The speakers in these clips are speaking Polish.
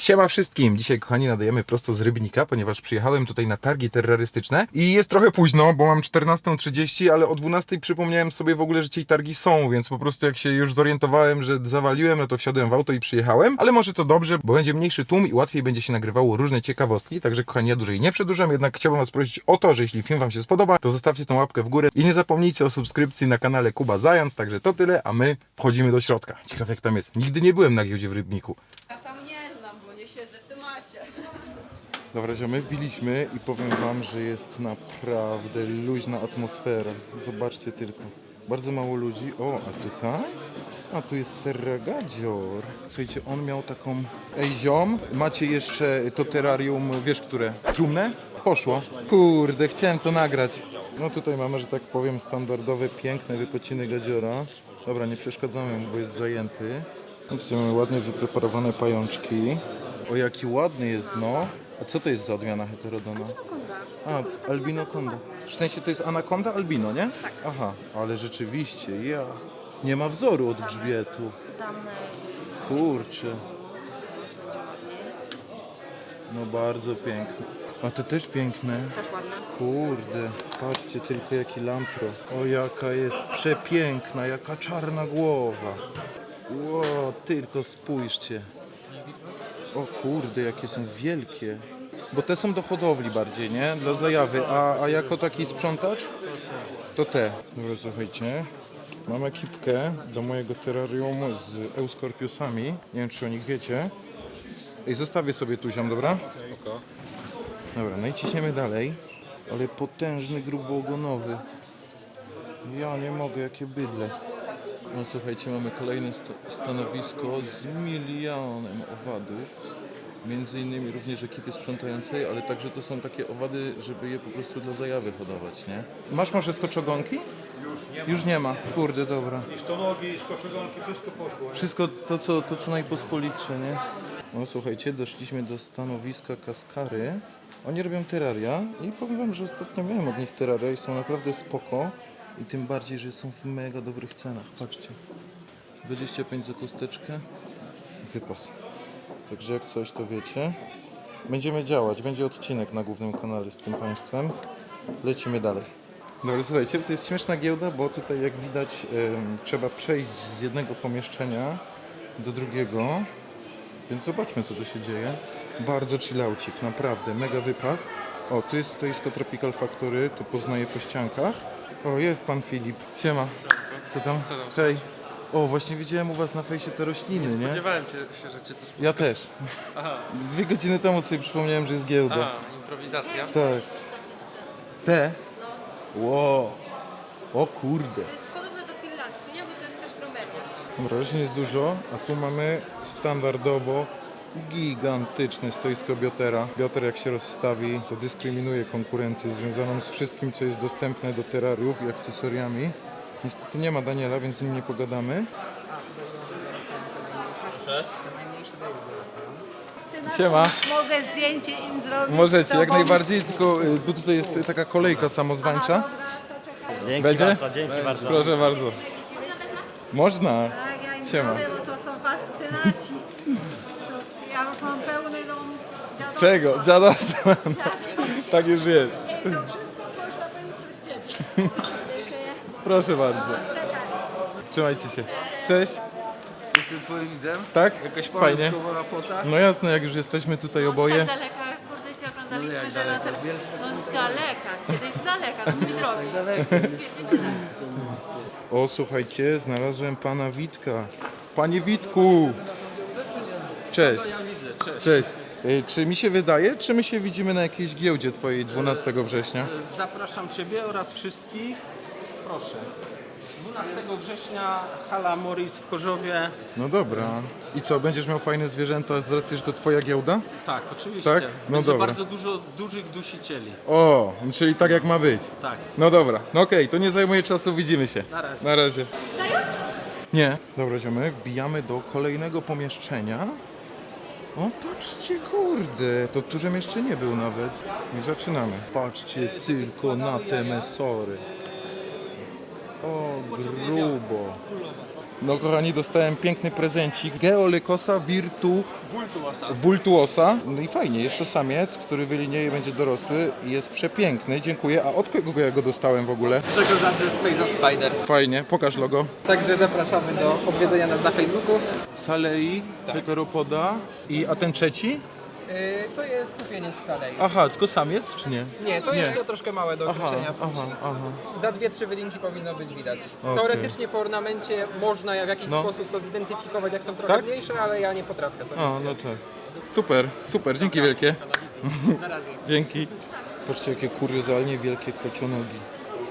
Siema wszystkim! Dzisiaj, kochani, nadajemy prosto z Rybnika, ponieważ przyjechałem tutaj na targi terrorystyczne i jest trochę późno, bo mam 14.30, ale o 12.00 przypomniałem sobie w ogóle, że ci targi są, więc po prostu jak się już zorientowałem, że zawaliłem, no to wsiadłem w auto i przyjechałem, ale może to dobrze, bo będzie mniejszy tłum i łatwiej będzie się nagrywało różne ciekawostki, także kochani, ja dłużej nie przedłużam, jednak chciałbym was prosić o to, że jeśli film wam się spodoba, to zostawcie tą łapkę w górę i nie zapomnijcie o subskrypcji na kanale Kuba Zając, także to tyle, a my wchodzimy do środka. Ciekawe jak tam jest. Nigdy nie byłem na giełdzie w Rybniku. Nie siedzę w temacie. Dobra, że my wbiliśmy i powiem wam, że jest naprawdę luźna atmosfera. Zobaczcie tylko. Bardzo mało ludzi. O, a tutaj? A tu jest Terragadzior. Słuchajcie, on miał taką... Ej, ziom, macie jeszcze to terrarium, wiesz które? Trumnę? Poszło. Kurde, chciałem to nagrać. No tutaj mamy, że tak powiem, standardowe, piękne wypociny gadziora. Dobra, nie przeszkadzamy bo jest zajęty. No, tutaj mamy ładnie wypreparowane pajączki. O, jaki ładny jest, no. A co to jest za odmiana heterodona? Konda. A, albinokonda. W sensie to jest anakonda albino, nie? Tak. Aha, ale rzeczywiście, ja. Nie ma wzoru od grzbietu. Tam Kurczę. No bardzo piękne. A to też piękne. też ładne. Kurde, patrzcie tylko jaki lampro. O jaka jest przepiękna, jaka czarna głowa. Ło, tylko spójrzcie. O kurde, jakie są wielkie. Bo te są do hodowli bardziej, nie? Dla zajawy. A, a jako taki sprzątacz? To te. Dobra, słuchajcie. Mam ekipkę do mojego terrarium z euskorpiusami. Nie wiem, czy o nich wiecie. I zostawię sobie tu ziom, dobra? Spoko. Dobra, no i ciśniemy dalej. Ale potężny, gruboogonowy. Ja nie mogę, jakie bydle. No słuchajcie, mamy kolejne sto- stanowisko z milionem owadów. Między innymi również ekipy sprzątającej, ale także to są takie owady, żeby je po prostu dla zajawy hodować, nie? Masz może skoczogonki? Już nie ma. Już nie ma. Kurde, dobra. Stonogi, skoczogonki, wszystko poszło. Wszystko to, co, to, co najpospolitsze, nie? No słuchajcie, doszliśmy do stanowiska kaskary. Oni robią terraria i powiem wam, że ostatnio miałem od nich terraria i są naprawdę spoko. I tym bardziej, że są w mega dobrych cenach. Patrzcie. 25 za kosteczkę. Wypas. Także jak coś, to wiecie. Będziemy działać. Będzie odcinek na głównym kanale z tym państwem. Lecimy dalej. Dobra, słuchajcie, to jest śmieszna giełda, bo tutaj jak widać trzeba przejść z jednego pomieszczenia do drugiego. Więc zobaczmy co tu się dzieje. Bardzo chillaucik, naprawdę, mega wypas. O, tu jest stoisko Tropical Factory, to poznaję po ściankach. O, jest pan Filip. Siema. Co tam? Hej. O, właśnie widziałem u was na fejsie te rośliny, nie? Spodziewałem cię, się, że cię to spotka. Ja też. Aha, Dwie godziny temu sobie przypomniałem, że jest giełda. a, improwizacja. Tak. Te? Wow. O kurde. To jest podobne do Finlandii, nie? Bo to jest też bromeria. Dobra, roślin jest dużo, a tu mamy standardowo gigantyczne stoisko biotera. Bioter jak się rozstawi, to dyskryminuje konkurencję związaną z wszystkim, co jest dostępne do terrariów i akcesoriami. Niestety nie ma Daniela, więc z nim nie pogadamy. Siema. Mogę zdjęcie im zrobić. Możecie, jak najbardziej, tylko y, bo tutaj jest taka kolejka samozwańcza. Dzięki Będzie? bardzo, dzięki bardzo. Proszę bardzo. Można. Tak, ja im Siema. zrobię, bo to są fascynaci. To ja już mam pełny dom dziadostwa. Czego? Dziadostwa. Tak już jest. Ej, to wszystko poszło pani przez ciebie. Dziękuję. Proszę bardzo. Trzymajcie się. Cześć. Jestem twoim widzem. Tak? Jakaś Fajnie. pamiątkowa fota. No jasne, jak już jesteśmy tutaj Z oboje. tak daleka, kurde cię No oglądaliśmy, jak że daleko? latem- Z Bielska? No z daleka, kiedyś z daleka, no mój drogi. Daleko. O, słuchajcie, znalazłem pana Witka. Panie Witku! Cześć. Ja widzę, cześć. Cześć. Y, Czy mi się wydaje, czy my się widzimy na jakiejś giełdzie twojej 12 września? Zapraszam Ciebie oraz wszystkich. Proszę. 12 września hala Morris w Korzowie. No dobra. I co, będziesz miał fajne zwierzęta z racji, że to twoja giełda? Tak, oczywiście. Tak? No Będzie dobra. bardzo dużo dużych dusicieli. O, czyli tak jak ma być. Tak. No dobra, no okej, to nie zajmuje czasu, widzimy się. Na razie. Na razie. Nie. Dobra, ziomy, wbijamy do kolejnego pomieszczenia. O, patrzcie, kurde, to tu żem jeszcze nie był nawet. I zaczynamy. Patrzcie tylko na te mesory. O, grubo. No kochani, dostałem piękny prezencik Geolykosa Virtu Vultuosa. No i fajnie, jest to samiec, który wylinieje i będzie dorosły i jest przepiękny. Dziękuję. A od kogo ja go dostałem w ogóle? Grzegorz Lacy z Space of Spiders. Fajnie, pokaż logo. Także zapraszamy do odwiedzenia nas na Facebooku. Salei, heteropoda i a ten trzeci? Yy, to jest kupienie z Salei. Aha, tylko samiec czy nie? Nie, to Nie. jeszcze troszkę małe do Aha, określenia. aha, aha. Za dwie, trzy wylinki powinno być widać. Okej. Teoretycznie po ornamencie można w jakiś No. sposób to zidentyfikować, jak są trochę Tak? mniejsze, ale ja nie potrafię sobie. A, no tak. Super, super, dzięki wielkie. Na razie. Dzięki. Patrzcie, jakie kuriozalnie wielkie krocionogi.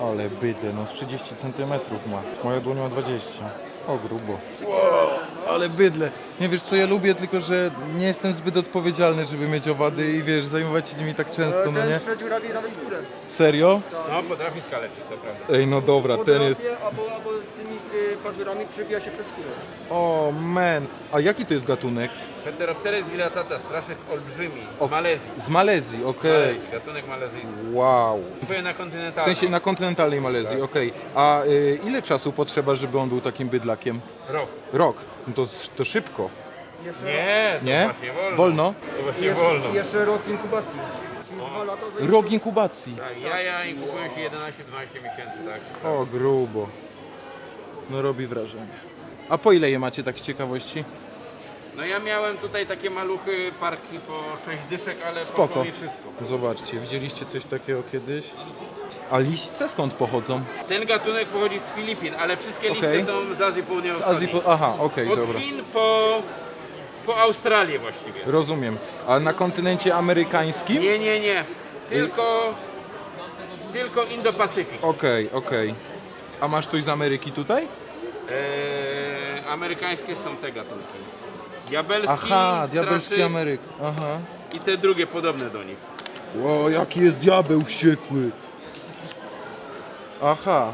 Ale bydle, no z 30 cm ma. Moja dłoń ma 20. O, grubo. Wow, ale bydle. Nie wiesz co ja lubię, tylko że nie jestem zbyt odpowiedzialny, żeby mieć owady i wiesz, zajmować się nimi tak często, no nie? robi nawet skórę. Serio? No, potrafi skaleczyć, to prawda. Ej, no dobra, ten jest... Albo, albo tymi y, pazurami przebija się przez skórę. O, man. A jaki to jest gatunek? Heteroptery dilatata, straszek olbrzymi, O. z Malezji. Z Malezji, okej. Malezji, gatunek malezyjski. Wow. Kupuję na W kontynentalnym. sensie na kontynentalnej Malezji, okej. A y, ile czasu potrzeba, żeby on był takim bydlakiem? Rok. Rok. No to, to szybko. Nie, to Nie? właśnie wolno. Wolno? To właśnie wolno. I jeszcze rok inkubacji. Czyli dwa lata za Rok inkubacji. Tak, jaja inkubują się 11-12 miesięcy, tak. O, grubo. No robi wrażenie. A po ile je macie tak z ciekawości? No ja miałem tutaj takie maluchy, parki po 6 dyszek, ale Spoko. poszło mi wszystko. Zobaczcie, widzieliście coś takiego kiedyś? A liście skąd pochodzą? Ten gatunek pochodzi z Filipin, ale wszystkie Okej. listy są z Azji Z Południowo-Wschodniej. Azji. Po... Aha, okej, Od dobra. Chin po, po Australię właściwie. Rozumiem. A na kontynencie amerykańskim? Nie, nie, nie. Tylko, tylko Indo-Pacyfik. Okej, okej. A masz coś z Ameryki tutaj? Eee, amerykańskie są te gatunki. Diabelski, Aha, diabelski Ameryk. Aha. i te drugie podobne do nich. Ło, jaki jest diabeł wściekły. Aha.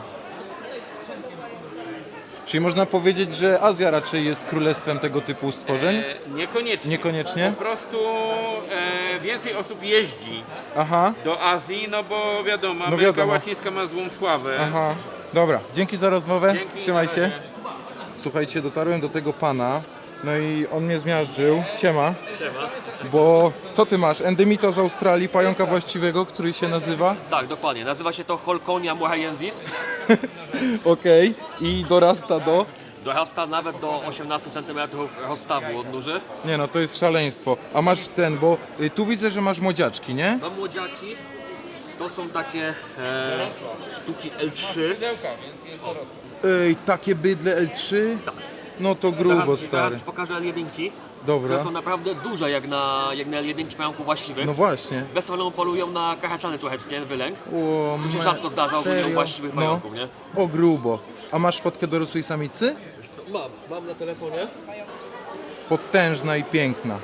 Czyli można powiedzieć, że Azja raczej jest królestwem tego typu stworzeń? E, niekoniecznie. Niekoniecznie? Po prostu e, więcej osób jeździ Aha, do Azji, no bo wiadomo, No Ameryka wiadomo. Łacińska ma złą sławę. aha. Dobra, dzięki za rozmowę. Dzięki, Trzymaj na się. razie. Słuchajcie, dotarłem do tego pana, no i on mnie zmiażdżył. Siema. Siema. Bo co ty masz? Endemita z Australii, pająka właściwego, który się nazywa? Tak, dokładnie. Nazywa się to Holconia mohajensis. Okej. I dorasta do... Dorasta nawet do 18 cm rozstawu od nóży. Nie no, to jest szaleństwo. A masz ten, bo y, tu widzę, że masz młodziaczki, nie? Mam młodziaki. To są takie e, sztuki L3. Ej, takie bydle L3? No to grubo, Zaraz, stary. zaraz ci pokażę L1, Dobra. które są naprawdę duże jak na, jak na L1 pająków właściwych. No właśnie. Bez problemu polują na karachczany trochę, nie? Wylęk. O, To się me- rzadko zdarza ogólnie u serio? właściwych No. pająków, nie? O grubo. A masz fotkę dorosłej samicy? Co, Mam, mam na telefonie. Potężna i piękna.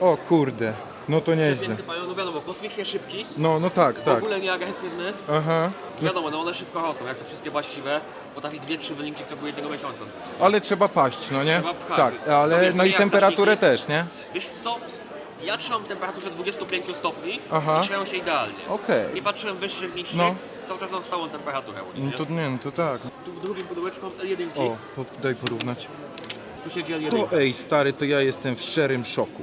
O kurde. No to nieźle. Piękny pająk, no wiadomo, kosmicznie szybki. No, no tak, W tak. ogóle nie agresywny. Aha. Wiadomo, no one szybko rosną, jak to wszystkie właściwe. Potrafi 2-3 wylinki w ciągu jednego miesiąca. Ale trzeba paść, no nie? Trzeba pchać. Tak, To ale wiesz, no to i jak temperaturę też też, nie? Wiesz co? Ja trzymam temperaturze 25 stopni Aha. i trzymają się idealnie. Okej. Nie patrzyłem wyższych, niższych, No. cały czas mam stałą temperaturę. No to nie, no to tak. Tu w drugim pudełeczku mam L1, O, po, daj porównać. tu siedzi L1. To ej, stary, to ja jestem w szczerym szoku.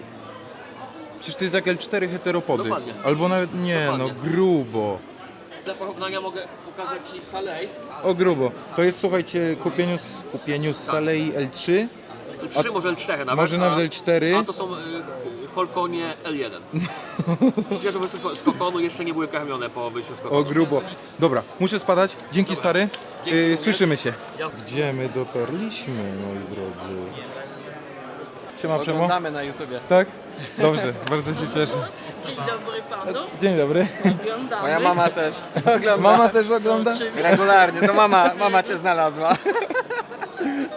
Przecież to jest jak L4 heteropody. Dokładnie. Albo nawet nie, no Dokładnie. grubo. Dla porównania mogę pokazać Ci Salej. O grubo. To jest, słuchajcie, kupieniu z, kupieniu z Salei L3, L3, może L4 nawet. może a- nawet L4. A to są y, Holkonie L1. Świeżo wyszły z kokonu, jeszcze nie były karmione po wyjściu z kokonu. O grubo. Dobra, muszę spadać. Dzięki stary. Dzięki Y, również. słyszymy się. Ja- Gdzie my dotarliśmy, moi drodzy? Siema Przemo. Oglądamy na YouTubie. Tak? Dobrze, bardzo się cieszę. Dzień dobry panu. Dzień dobry. Oglądamy. Moja mama też ogląda. Mama też ogląda? Regularnie, to mama, mama cię znalazła.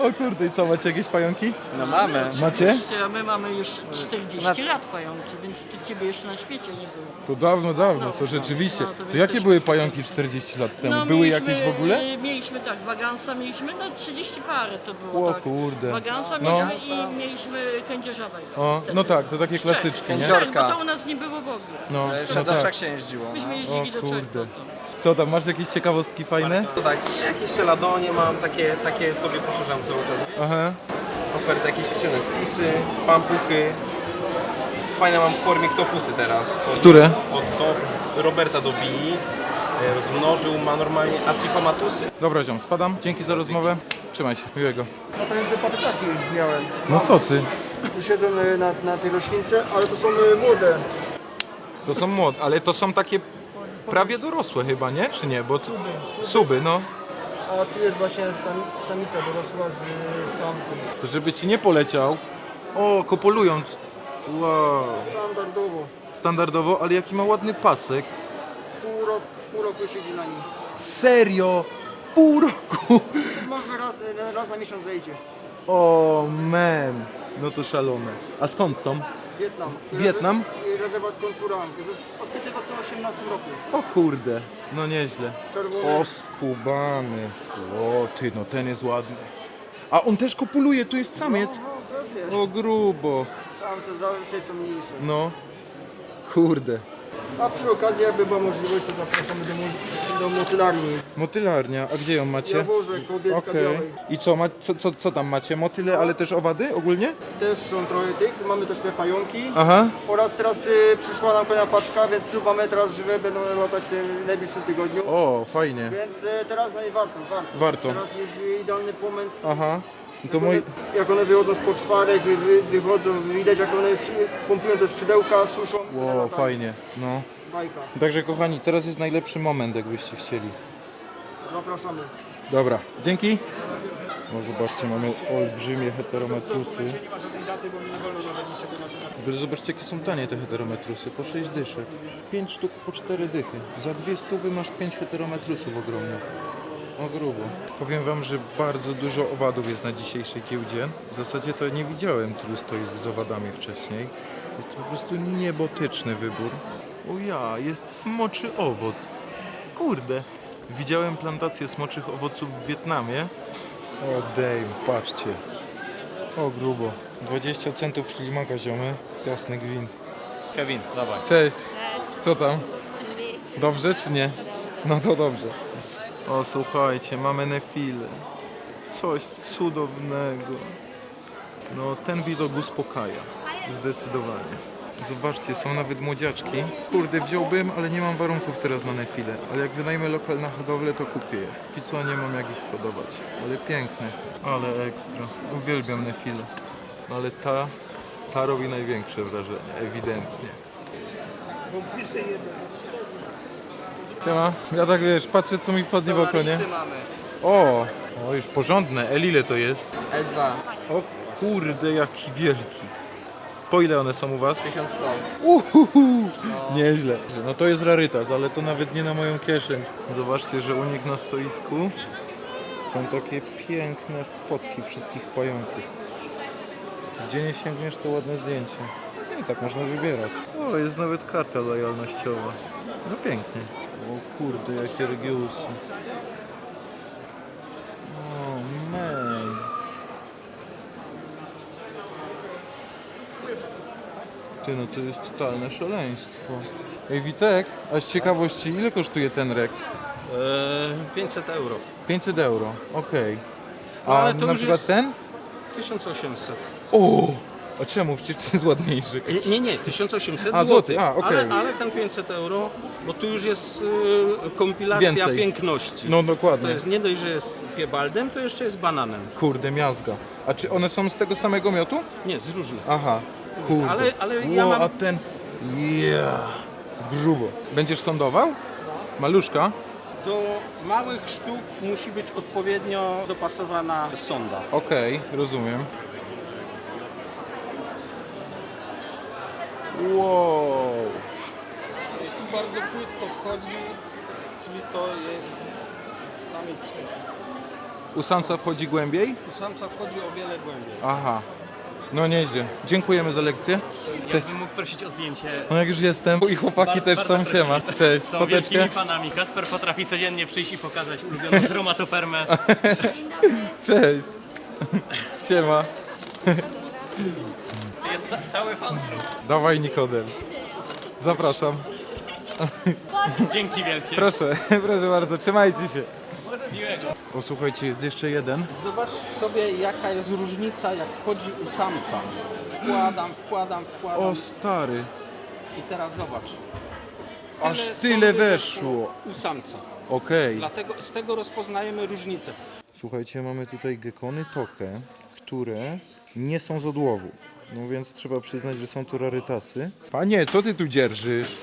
O kurde, i co, macie jakieś pająki? No mamy. Macie? A my mamy już 40 lat pająki, więc ty, ciebie jeszcze na świecie nie było. To dawno, dawno, to rzeczywiście. no, to To jakie były pająki 40 lat temu? No, Były mieliśmy, jakieś w ogóle? y, Mieliśmy tak, wagansa mieliśmy, no 30 parę to było. O tak. kurde. Wagansa No. mieliśmy i mieliśmy kędzierzawego. O, no tak, to takie klasyczki, nie? Szczer, bo to u nas nie było w ogóle. No, Jeszcze no do tak. Czech się jeździło. Myśmy O jeździli do Czech kurde. potem. Co tam, masz jakieś ciekawostki fajne? Tak, jakieś seladonie mam, takie, takie sobie poszerzam cały czas. Aha. Oferty jakieś ksenestisy, pampuchy. Fajne mam w formie ktopusy teraz. Od, Które? Od to Roberta dobili. e, Rozmnożył, ma normalnie atrichomatusy. Dobra ziom, spadam. Dzięki za rozmowę. Trzymaj się, miłego. Latające patyczaki miałem. No co ty? Tu siedzą e, na, na tej roślince, ale to są e, młode. To są młode, ale to są takie prawie dorosłe chyba, nie? Czy nie? Bo suby, suby no. A tu jest właśnie sam, samica dorosła z samcem. To żeby ci nie poleciał. O, kopulują. Wow. Standardowo. Standardowo, ale jaki ma ładny pasek. Pół, rok, pół roku siedzi na nim. Serio? Pół roku? Może raz, raz na miesiąc zejdzie. O, man. No to szalone. A skąd są? Wietnam. Wietnam? Reze- Rezerwat Konczurang. Odkryty w 2018 roku. O kurde. No nieźle. Czerwony. O, skubany. O, ty, no ten jest ładny. A on też kopuluje, tu jest samiec. No, też jest. O, grubo. Samce zazwyczaj są mniejsze. No. Kurde. A przy okazji, jakby była możliwość, to zapraszamy do, mu- do motylarni. Motylarnia, a gdzie ją macie? Bielska Okej. Białej. I co, ma, co, co, co tam macie? Motyle, ale też owady ogólnie? Też są trochę tych, mamy też te pająki. Aha. Oraz teraz y, przyszła nam kolejna paczka, więc lub mamy teraz żywe, będą latać w tym najbliższym tygodniu. O, fajnie. Więc y, teraz na nie warto, warto. Warto. Teraz jest idealny moment. Aha. To Jak moi... one, jak one wychodzą z poczwarek, wy, wy, wychodzą, widać jak one pompują te skrzydełka, suszą. Wow, latają. fajnie. No. Bajka. Także kochani, teraz jest najlepszy moment, jakbyście chcieli. Zapraszamy. Dobra, dzięki. No zobaczcie, mamy olbrzymie heterometrusy. Zobaczcie, jakie są tanie te heterometrusy. Po 6 dyszek. 5 sztuk po 4 dychy. Za dwie stówy masz 5 heterometrusów ogromnych. O grubo. Powiem wam, że bardzo dużo owadów jest na dzisiejszej giełdzie. W zasadzie to nie widziałem trustoisk z owadami wcześniej. Jest to po prostu niebotyczny wybór. O ja, jest smoczy owoc. Kurde. Widziałem plantację smoczych owoców w Wietnamie. O dame, patrzcie. O grubo. 20 centów ślimaka ziomy. Jasny gwint. Kevin, dawaj. Cześć. Co tam? Dobrze czy nie? No to dobrze. O słuchajcie, mamy nefile. Coś cudownego. No ten widok uspokaja. Zdecydowanie. Zobaczcie, są nawet młodziaczki. Kurde, wziąłbym, ale nie mam warunków teraz na nefile. Ale jak wynajmę lokal na hodowlę, to kupię je. Póki co nie mam jak ich hodować. Ale piękne. Ale ekstra. Uwielbiam nefile. Ale ta, ta robi największe wrażenie, ewidentnie. Siema. Ja tak wiesz, patrzę co mi wpadnie w oko, nie? mamy. O, o już porządne. El ile to jest? L2. O kurde, jaki wielki. Po ile one są u was? 1100. Uhuhu, Nieźle. No to jest rarytas, ale to nawet nie na moją kieszeń. Zobaczcie, że u nich na stoisku są takie piękne fotki wszystkich pająków. Gdzie nie sięgniesz, to ładne zdjęcie. No i tak można wybierać. O, jest nawet karta lojalnościowa. No pięknie. O kurde, jakie regiusy. O, man. Ty, no to jest totalne szaleństwo. Ej, Witek, a z ciekawości, ile kosztuje ten rek? E, 500 euro. 500 euro, okej. No, A ale to na już przykład jest- ten? 1800. O! A czemu? Przecież ten jest ładniejszy. Nie, nie, 1800 A, zł. złoty, a, okej. ale, ale ten 500 euro, bo tu już jest e, kompilacja Więcej. piękności. No To dokładnie. jest nie dość, że jest piebaldem, to jeszcze jest bananem. Kurde, miazga. A czy one są z tego samego miotu? Nie, z różnych. Aha, kurde. Ale- ale ja Ło, mam- a ten... Yeah. Grubo. Będziesz sądował? Maluszka? Do małych sztuk musi być odpowiednio dopasowana sonda. Okej, rozumiem. Wow. Tu bardzo płytko wchodzi, czyli to jest samiczka. U samca wchodzi głębiej? U samca wchodzi o wiele głębiej. Aha. No nieźle. Dziękujemy za lekcję. Cześć. Bym mógł prosić o zdjęcie. No jak już jestem. I chłopaki Bar- też są. prosimy. Siema. Cześć. Są wielkimi fanami. Kasper potrafi codziennie przyjść i pokazać ulubioną chromatofermę. Cześć. Siema. Jest ca- cały fan. Dawaj Nikodem. Zapraszam. Dzięki wielkie. Proszę, proszę bardzo, trzymajcie się. O, słuchajcie, jest jeszcze jeden. Zobacz sobie jaka jest różnica jak wchodzi u samca. Wkładam, wkładam, wkładam O, stary. i teraz zobacz. Aż sondy tyle weszło. U samca. Okej. Dlatego z tego rozpoznajemy różnicę. Słuchajcie, mamy tutaj gekony tokę, które nie są z odłowu. No więc trzeba przyznać, że są to rarytasy. Panie, co ty tu dzierżysz?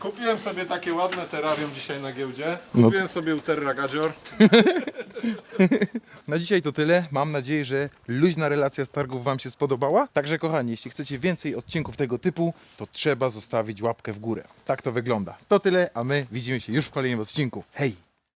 Kupiłem sobie takie ładne terrarium dzisiaj na giełdzie. No. Kupiłem sobie Uterra Gadzior. Na dzisiaj to tyle. Mam nadzieję, że luźna relacja z targów Wam się spodobała. Także kochani, jeśli chcecie więcej odcinków tego typu, to trzeba zostawić łapkę w górę. Tak to wygląda. To tyle, a my widzimy się już w kolejnym odcinku. Hej!